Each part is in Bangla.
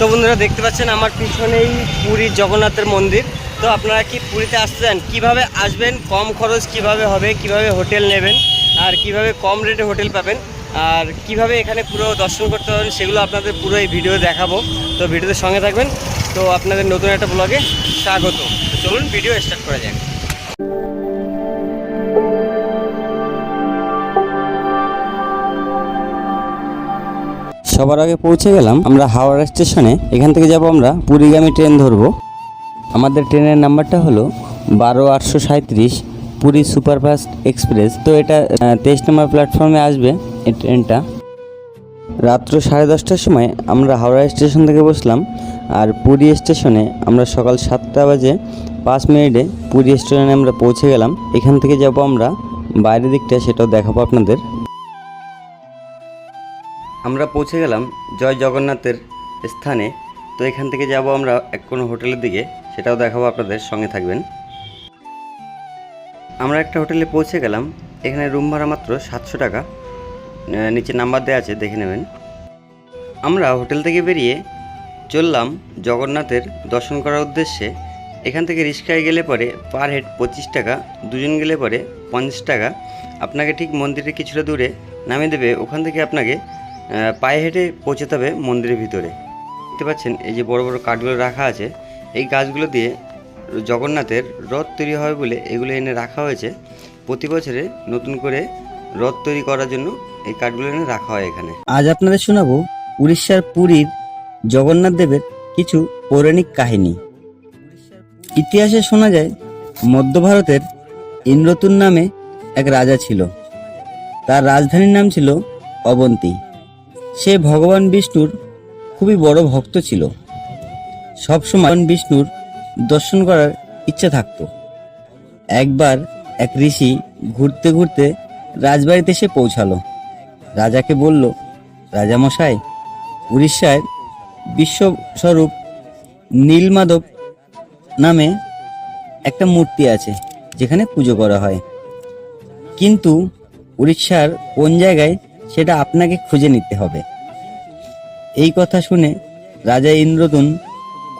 তো বন্ধুরা দেখতে পাচ্ছেন আমার পিছনেই পুরীর জগন্নাথের মন্দির। তো আপনারা কি পুরীতে আসতে চান? কীভাবে আসবেন? কম খরচ কীভাবে হবে? কীভাবে হোটেল নেবেন? আর কীভাবে কম রেটে হোটেল পাবেন? আর কীভাবে এখানে পুরো দর্শন করতে পারবেন সেগুলো আপনাদের পুরো এই ভিডিও দেখাবো। তো ভিডিওতে সঙ্গে থাকবেন। তো আপনাদের নতুন একটা ব্লগে স্বাগত। চলুন ভিডিও স্টার্ট করা যাক। সবার আগে পৌঁছে গেলাম, আমরা হাওড়া স্টেশনে। এখান থেকে যাব আমরা পুরীগামী ট্রেন ধরবো। আমাদের ট্রেনের নাম্বারটা হলো বারো আটশো সাঁত্রিশ পুরী সুপারফাস্ট এক্সপ্রেস। তো এটা তেইশ নম্বর প্ল্যাটফর্মে আসবে এই ট্রেনটা। রাত্র সাড়ে দশটার সময় আমরা হাওড়া স্টেশন থেকে বসলাম আর পুরী স্টেশনে আমরা সকাল সাতটা বাজে পাঁচ মিনিটে পুরী স্টেশনে আমরা পৌঁছে গেলাম। এখান থেকে যাব আমরা বাইরের দিকটা, সেটাও দেখাবো আপনাদের। আমরা পৌঁছে গেলাম জয় জগন্নাথের স্থানে। তো এখান থেকে যাব আমরা এক কোনো হোটেলের দিকে, সেটাও দেখাবো আপনাদের সঙ্গে থাকবেন। আমরা একটা হোটেলে পৌঁছে গেলাম, এখানে রুম ভাড়া মাত্র সাতশো টাকা। নিচে নাম্বার দেওয়া আছে, দেখে নেবেন। আমরা হোটেল থেকে বেরিয়ে চললাম জগন্নাথের দর্শন করার উদ্দেশ্যে। এখান থেকে রিক্সায় গেলে পরে পার হেড পঁচিশ টাকা, দুজন গেলে পরে পঞ্চাশ টাকা। আপনাকে ঠিক মন্দিরের কিছুটা দূরে নামিয়ে দেবে, ওখান থেকে আপনাকে পায়ে হেঁটে পৌঁছাতে হবে মন্দিরের ভিতরে। দেখতে পাচ্ছেন, এই যে বড় বড় কাঠগুলো রাখা আছে, এই গাছগুলো দিয়ে জগন্নাথের রথ তৈরি হবে বলে এগুলো এনে রাখা হয়েছে। প্রতি বছরে নতুন করে রথ তৈরি করার জন্য এই কাঠগুলো এনে রাখা হয় এখানে। আজ আপনাদের শোনাবো উড়িষ্যার পুরীর জগন্নাথ দেবের কিছু পৌরাণিক কাহিনী। ইতিহাসে শোনা যায়, মধ্য ভারতের ইন্দ্রতুন নামে এক রাজা ছিল। তার রাজধানীর নাম ছিল অবন্তী। সে ভগবান বিষ্ণুর খুবই বড় ভক্ত ছিল। সবসময় বিষ্ণুর দর্শন করার ইচ্ছা থাকতো। একবার এক ঋষি ঘুরতে ঘুরতে রাজবাড়িতে এসে পৌঁছালো। রাজাকে বলল, রাজামশাই উড়িষ্যায় বিশ্বস্বরূপ নীলমাধব নামে একটা মূর্তি আছে, যেখানে পুজো করা হয়। কিন্তু উড়িষ্যার কোন জায়গায় সেটা আপনাকে খুঁজে নিতে হবে। এই কথা শুনে রাজা ইন্দ্রদুন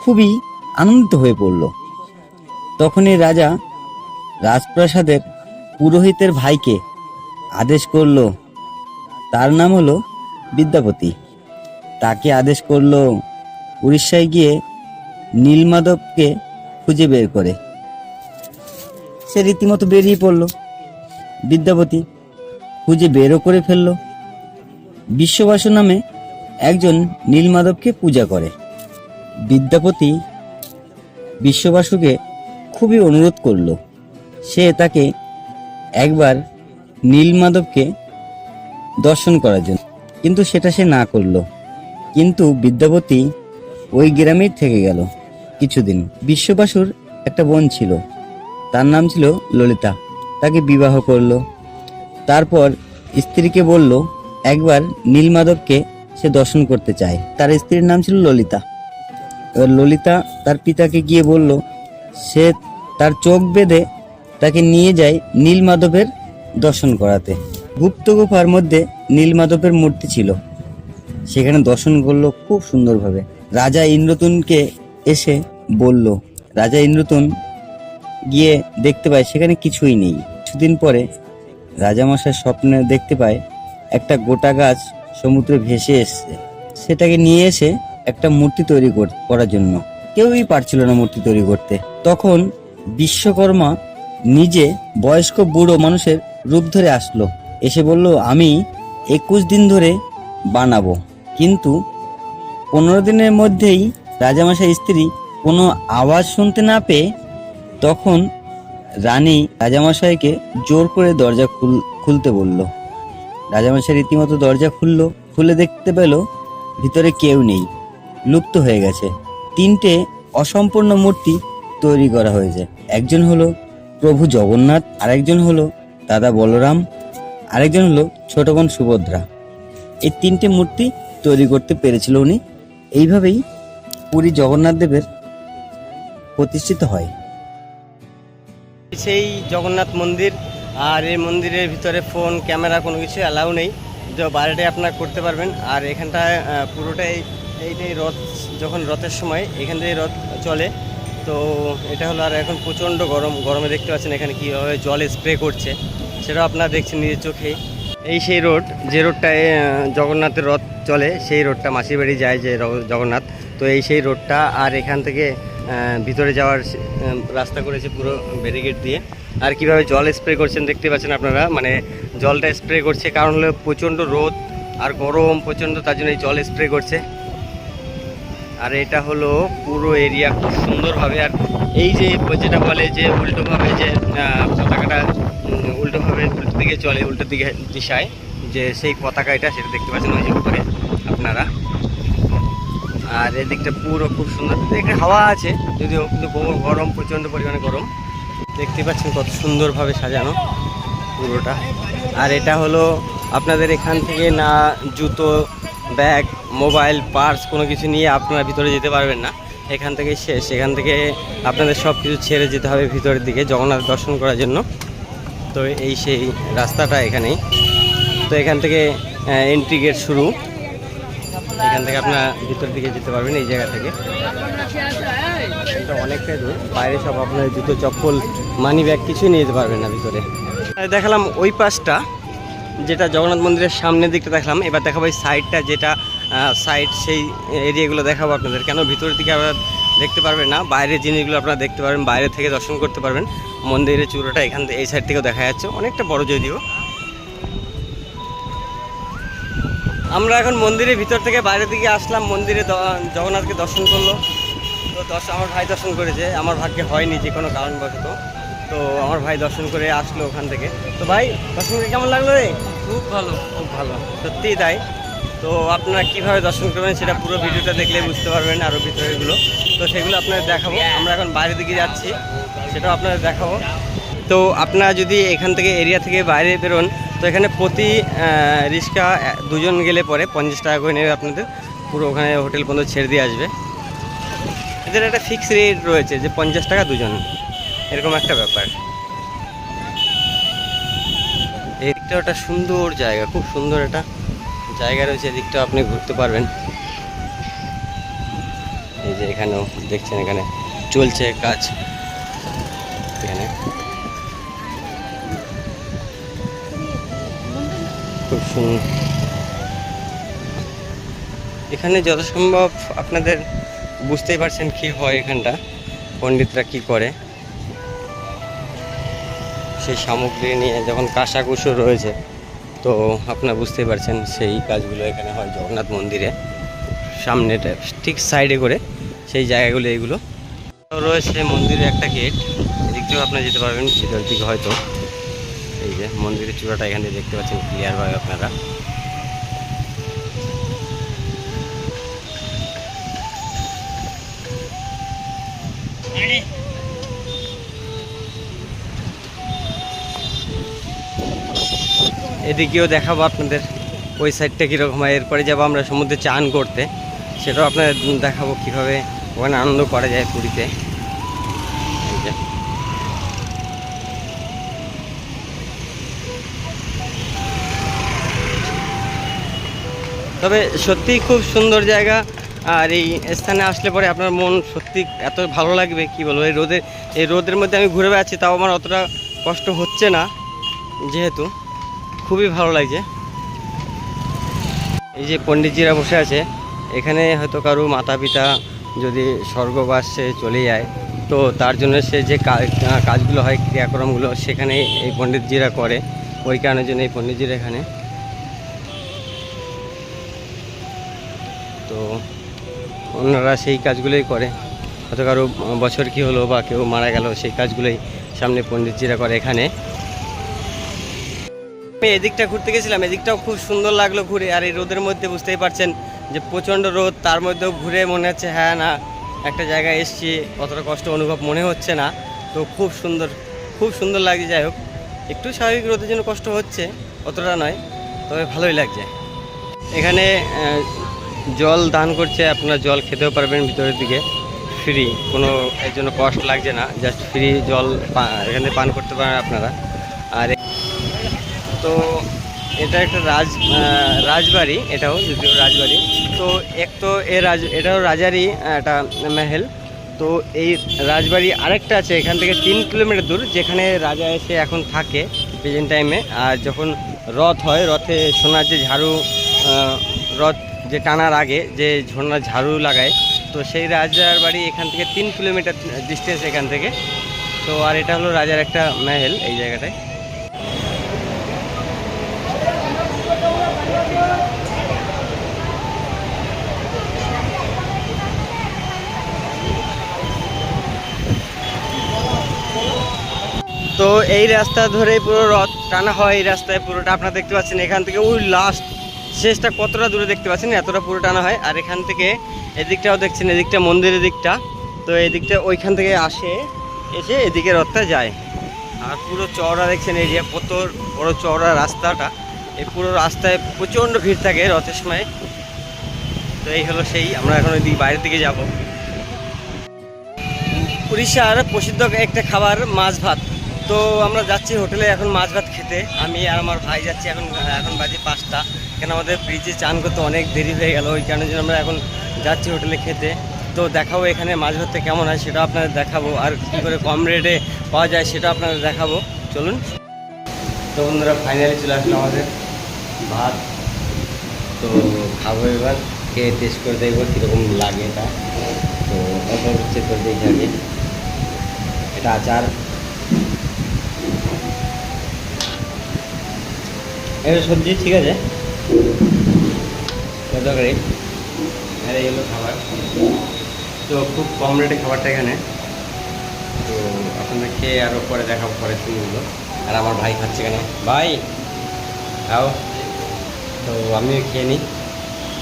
খুবই আনন্দিত হয়ে পড়ল। তখনই রাজা রাজপ্রাসাদের পুরোহিতের ভাইকে আদেশ করল, তার নাম হলো বিদ্যাপতি। তাকে আদেশ করল উড়িষ্যায় গিয়ে নীলমাধবকে খুঁজে বের করে। সে রীতিমতো বেরিয়ে পড়ল। বিদ্যাপতি খুঁজে বেরও করে ফেলল। বিশ্ববাসু নামে একজন নীলমাধবকে পূজা করে। বিদ্যাপতি বিশ্ববাসুকে খুবই অনুরোধ করল। সে তাকে একবার নীলমাধবকে দর্শন করার জন্য। কিন্তু সেটা সে না করল। কিন্তু বিদ্যাপতি ওই গ্রামেই থেকে গেল কিছুদিন। বিশ্ববাসুর একটা বোন ছিল। তার নাম ছিল ললিতা। তাকে বিবাহ করল। তারপর স্ত্রীকে বলল একবার নীলমাধবকে সে দর্শন করতে চায়। তার স্ত্রীর নাম ছিল ললিতা। এবার ললিতা তার পিতাকে গিয়ে বলল, সে তার চোখ বেঁধে তাকে নিয়ে যায় নীলমাধবের দর্শন করাতে। গুপ্ত গুফার মধ্যে নীলমাধবের মূর্তি ছিল। সেখানে দর্শন করল খুব সুন্দরভাবে। রাজা ইন্দ্রতুনকে এসে বলল, রাজা ইন্দ্রতুন গিয়ে দেখতে পায়, সেখানে কিছুই নেই। কিছুদিন পরে রাজামশাই স্বপ্নে দেখতে পায় একটা গোটা গাছ সমুদ্রে ভেসে এসছে। সেটাকে নিয়ে এসে একটা মূর্তি তৈরি কর- করার জন্য। কেউই পারছিল না মূর্তি তৈরি করতে। তখন বিশ্বকর্মা নিজে বয়স্ক বুড়ো মানুষের রূপ ধরে আসলো। এসে বলল, আমি একুশ দিন ধরে বানাবো। কিন্তু পনেরো দিনের মধ্যেই রাজামশাই স্ত্রী কোনো আওয়াজ শুনতে না পেয়ে তখন রানী রাজামশাইকে জোর করে দরজা খুল, খুলতে বলল রাজামশাই রীতিমতো দরজা খুললো, খুলে দেখতে পেল ভিতরে কেউ নেই। লুপ্ত হয়ে গেছে। তিনটে অসম্পূর্ণ মূর্তি তৈরি করা হয়েছে। একজন হলো প্রভু জগন্নাথ, আরেকজন হলো দাদা বলরাম, আরেকজন হলো ছোট বোন সুভদ্রা। এই তিনটে মূর্তি তৈরি করতে পেরেছিল উনি। এইভাবেই পুরী জগন্নাথ দেবের প্রতিষ্ঠিত হয়। সেই জগন্নাথ মন্দির আর এই মন্দিরের ভিতরে ফোন, ক্যামেরা কোনো কিছু অ্যালাউ নেই। তো বাইরেটাই আপনারা করতে পারবেন। আর এখানটায় পুরোটাই এইটাই রথ, যখন রথের সময় এখান থেকে রথ চলে। তো এটা হলো আর এখন প্রচণ্ড গরম। গরমে দেখতে পাচ্ছেন এখানে কীভাবে জল স্প্রে করছে। সেটাও আপনারা দেখছেন নিজের চোখেই। এই সেই রোড, যে রোডটায় জগন্নাথের রথ চলে, সেই রোডটা মাসির বাড়ি যায় যে জগন্নাথ। তো এই সেই রোডটা আর এখান থেকে ভিতরে যাওয়ার রাস্তা করেছে পুরো ব্যারিকেড দিয়ে। আর কীভাবে জল স্প্রে করছেন দেখতে পাচ্ছেন আপনারা? মানে জলটা স্প্রে করছে, কারণ হলো প্রচণ্ড রোদ আর গরম প্রচণ্ড, তার জন্য এই জল স্প্রে করছে। আর এটা হলো পুরো এরিয়া খুব সুন্দরভাবে, আর এই যে যেটা বলে যে উল্টোভাবে যে পতাকাটা উল্টোভাবে উল্টো দিকে চলে, উল্টো দিকে দিশায়, যে সেই পতাকা এটা, সেটা দেখতে পাচ্ছেন ওই যে উপরে আপনারা। আর এদিকটা পুরো খুব সুন্দর, এখানে হাওয়া আছে, যদিও কিন্তু গরম, প্রচণ্ড পরিমাণে গরম। দেখতে পাচ্ছেন কত সুন্দরভাবে সাজানো পুরোটা। আর এটা হলো আপনাদের এখান থেকে না জুতো, ব্যাগ, মোবাইল, পার্স কোনো কিছু নিয়ে আপনারা ভিতরে যেতে পারবেন না। এখান থেকে শেষ। এখান থেকে আপনাদের সব কিছু ছেড়ে যেতে হবে ভিতরের দিকে জগন্নাথ দর্শন করার জন্য। তো এই সেই রাস্তাটা এখানেই। তো এখান থেকে এন্ট্রি গেট শুরু। এখান থেকে আপনারা ভিতরের দিকে যেতে পারবেন এই জায়গা থেকে। অনেকটাই দূর। বাইরে সব আপনার জুতো, চপ্পল মানি ব্যাগ কিছুই নিয়ে যেতে পারবেন না ভিতরে। দেখালাম ওই পাশটা, যেটা জগন্নাথ মন্দিরের সামনের দিকটা দেখলাম। এবার দেখাবো এই সাইডটা যেটা সাইড সেই এরিয়াগুলো দেখাবো আপনাদের। কেন? ভিতরের দিকে আপনারা দেখতে পারবেন না। বাইরের জিনিসগুলো আপনারা দেখতে পারবেন, বাইরে থেকে দর্শন করতে পারবেন। মন্দিরের চূড়োটা এখান থেকে এই সাইড থেকেও দেখা যাচ্ছে। অনেকটা বড় যদিও। আমরা এখন মন্দিরের ভিতর থেকে বাইরের দিকে আসলাম। মন্দিরে জগন্নাথকে দর্শন করল। তো দর্শন আমার ভাই দর্শন করেছে। আমার ভাগ্যে হয়নি যে কোনো কারণবশত। তো আমার ভাই দর্শন করে আসলো ওখান থেকে। তো ভাই দর্শন করে কেমন লাগল রে? খুব ভালো। খুব ভালো। সত্যিই তাই। তো আপনারা কীভাবে দর্শন করবেন সেটা পুরো ভিডিওটা দেখলে বুঝতে পারবেন আরও ভিতরেগুলো তো সেগুলো আপনাদের দেখাবো। আমরা এখন বাইরের দিকে যাচ্ছি। সেটাও আপনাদের দেখাবো। তো আপনারা যদি এখান থেকে এরিয়া থেকে বাইরে বেরোন তো এখানে প্রতি রিক্সা দুজন গেলে পরে পঞ্চাশ টাকা করে নেবে আপনাদের। পুরো ওখানে হোটেল পর্যন্ত ছেড়ে দিয়ে আসবে। এদের একটা ফিক্স রেট রয়েছে যে পঞ্চাশ টাকা দুজন। এরকম একটা ব্যাপার। এই দিকটা একটা সুন্দর জায়গা, খুব সুন্দর একটা জায়গা রয়েছে। এদিকটা আপনি ঘুরতে পারবেন। এই যে এখানেও দেখছেন, এখানে চলছে কাজ। এখানে। খুব সুন্দর এখানে যত সম্ভব আপনাদের বুঝতেই পারছেন কি হয় এখানটা, পণ্ডিতরা কি করে। সেই সামগ্রী নিয়ে যখন কাঁসাকুশো রয়েছে, তো আপনারা বুঝতেই পারছেন সেই কাজগুলো এখানে হয় জগন্নাথ মন্দিরে। সামনেটা ঠিক সাইডে করে সেই জায়গাগুলো এইগুলো রয়েছে মন্দিরে একটা গেট, এদিক আপনারা যেতে পারবেন ভিতর দিকে হয়তো। এই যে মন্দিরের চূড়াটা এখানে দেখতে পাচ্ছেন ক্লিয়ারভাবে আপনারা। এদিকেও দেখাবো আপনাদের ওই সাইডটা কীরকম হয়। এরপরে যাব আমরা সমুদ্রে চান করতে। সেটাও আপনাদের দেখাবো কীভাবে ওখানে আনন্দ করা যায় পুরীতে। তবে সত্যিই খুব সুন্দর জায়গা। আর এই স্থানে আসলে পরে আপনার মন সত্যি এত ভালো লাগবে, কি বলব? এই রোদে, এই রোদের মধ্যে আমি ঘুরে বেড়াচ্ছি, তাও আমার অতটা কষ্ট হচ্ছে না, যেহেতু খুবই ভালো লাগছে। এই যে পণ্ডিতজিরা বসে আছে, এখানে হয়তো কারও মাতা পিতা যদি স্বর্গবাসে চলে যায়, তো তার জন্য সে যে কাজগুলো হয়, ক্রিয়াকর্মগুলো, সেখানে এই পণ্ডিতজিরা করে, ওই কারণের জন্য এই পণ্ডিতজিরা এখানে। তো ওনারা সেই কাজগুলোই করে। হয়তো কারও বছর কি হলো বা কেউ মারা গেল, সেই কাজগুলোই সামনে পণ্ডিতজিরা করে এখানে। আমি এদিকটা ঘুরতে গেছিলাম, এদিকটাও খুব সুন্দর লাগল ঘুরে। আর এই রোদের মধ্যে বুঝতেই পারছেন যে প্রচণ্ড রোদ, তার মধ্যেও ঘুরে মনে হচ্ছে হ্যাঁ না, একটা জায়গায় এসছি, অতটা কষ্ট অনুভব মনে হচ্ছে না। তো খুব সুন্দর খুব সুন্দর লাগছে, যাই হোক। একটু স্বাভাবিক রোদের জন্য কষ্ট হচ্ছে, অতটা নয়, তবে ভালোই লাগছে। এখানে জল দান করছে, আপনারা জল খেতেও পারবেন ভিতরের দিকে ফ্রি কোনো এর জন্য কষ্ট লাগছে না জাস্ট ফ্রি জল এখানে পান করতে পারেন আপনারা। আর তো এটা একটা রাজ রাজবাড়ি, এটাও যদিও রাজবাড়ি। তো এক তো এ রাজ, এটাও রাজারই একটা মেহেল। তো এই রাজবাড়ি আরেকটা আছে, এখান থেকে তিন কিলোমিটার দূর, যেখানে রাজা এসে এখন থাকে প্রেজেন্ট টাইমে আর যখন রথ হয়, রথে সোনার যে ঝাড়ু রথ যে টানার আগে যে ঝর্ণা ঝাড়ু লাগায়, তো সেই রাজার বাড়ি এখান থেকে তিন কিলোমিটার ডিস্টেন্স এখান থেকে। তো আর এটা হলো রাজার একটা মেহেল এই জায়গাটায়। তো এই রাস্তা ধরে পুরো রথ টানা হয়, এই রাস্তায় পুরোটা। আপনারা দেখতে পাচ্ছেন এখান থেকে ওই লাস্ট শেষটা কতটা দূরে দেখতে পাচ্ছেন এতটা পুরো টানা হয়। আর এখান থেকে এদিকটাও দেখছেন, এদিকটা মন্দিরের দিকটা। তো এদিকটা ওইখান থেকে আসে, এসে এদিকে রথটা যায়। আর পুরো চওড়া দেখছেন, এই যে কত বড় চওড়া রাস্তাটা, এই পুরো রাস্তায় প্রচণ্ড ভিড় থাকে রথের সময়। তো এই হলো সেই, আমরা এখন ওই দিক বাইরের দিকে যাব। উড়িষ্যার প্রসিদ্ধ একটা খাবার মাছ ভাত। তো আমরা যাচ্ছি হোটেলে এখন মাছ ভাত খেতে। আমি আর আমার ভাই যাচ্ছি এখন এখন বাজে পাঁচটা। কেন আমাদের ব্রিজে চান করতে অনেক দেরি হয়ে গেল, ওই কারণে আমরা এখন যাচ্ছি হোটেলে খেতে। তো দেখাবো এখানে মাছ ভাতটা কেমন হয়, সেটা আপনাদের দেখাবো। আর কী করে কম রেটে পাওয়া যায়, সেটা আপনাদের দেখাবো। চলুন। তো বন্ধুরা ফাইনালি চলে আসলো আমাদের ভাত। তো খাব এবার, খেয়ে টেস্ট করে দেখব কীরকম লাগে এটা। তো অল্প চেক করে দেখি আগে। এটা আচার। এটা সবজি, ঠিক আছে? তরকারি আর এই হলো খাবার। তো খুব কম রেটে খাবারটা এখানে। তো আপনাদের খেয়ে আরও পরে দেখাবো, পরে শুনগুলো আর আমার ভাই খাচ্ছে এখানে। ভাই, খাও। তো আমিও খেয়ে নিই।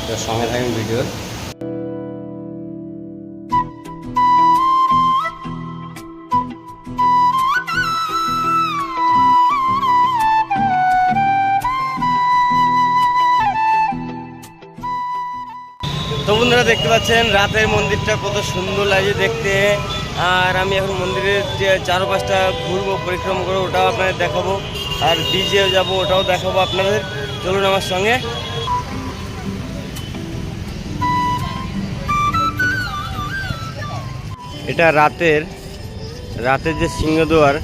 তো সঙ্গে থাকেন ভিডিওর। দেখতে পাচ্ছেন, রাতের মন্দিরটা কত সুন্দর লাগে দেখতে। আর আমি এখন মন্দিরের যে চারপাশটা ঘুরবো, পরিক্রমা করব, ওটাও আপনাদের দেখাবো। আর ডিজেও যাব, ওটাও দেখাবো আপনাদের। চলুন আমার সঙ্গে। এটা রাতের রাতের যে সিংহদুয়ার,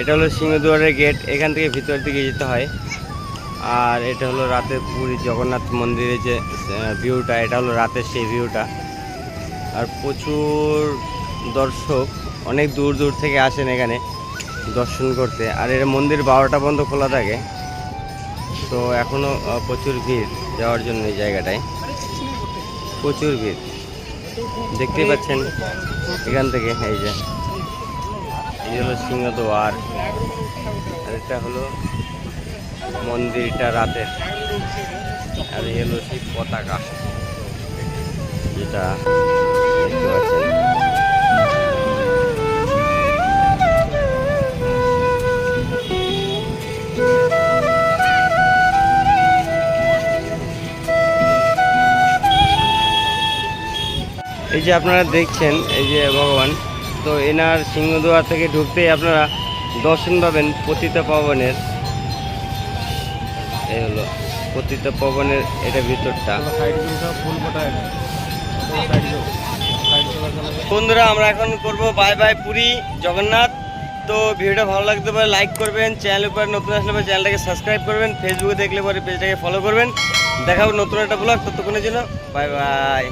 এটা হলো সিংহদুয়ারের গেট এখান থেকে ভিতর দিকে যেতে হয়। আর এটা হলো রাতের পুরী জগন্নাথ মন্দিরের যে ভিউটা এটা হলো রাতের সেই ভিউটা আর প্রচুর দর্শক অনেক দূর দূর থেকে আসেন এখানে দর্শন করতে। আর এর মন্দির বারোটা পর্যন্ত খোলা থাকে। তো এখনও প্রচুর ভিড় যাওয়ার জন্য এই জায়গাটায়। প্রচুর ভিড়। দেখতেই পাচ্ছেন এখান থেকে, এই যে। এই হলো সিংহদ্বার। আর এটা হলো মন্দিরটা রাতের আর এই হলো সেই পতাকা। যেটা এই যে আপনারা দেখছেন, এই যে ভগবান, তো এনার সিংহদুয়ার থেকে ঢুকতেই আপনারা দর্শন পাবেন পতিতা পাবনের। এই হলো পতিত পবনের এটা ভিতরটা। বন্ধুরা আমরা এখন করব বাই বাই পুরী জগন্নাথ। তো ভিডিওটা ভালো লাগতে পারে লাইক করবেন চ্যানেল উপরে নতুন আসলে পরে চ্যানেলটাকে সাবস্ক্রাইব করবেন ফেসবুকে দেখলে পরে পেজটাকে ফলো করবেন। দেখাবো নতুন একটা ব্লগ ততক্ষণের জন্য বাই বাই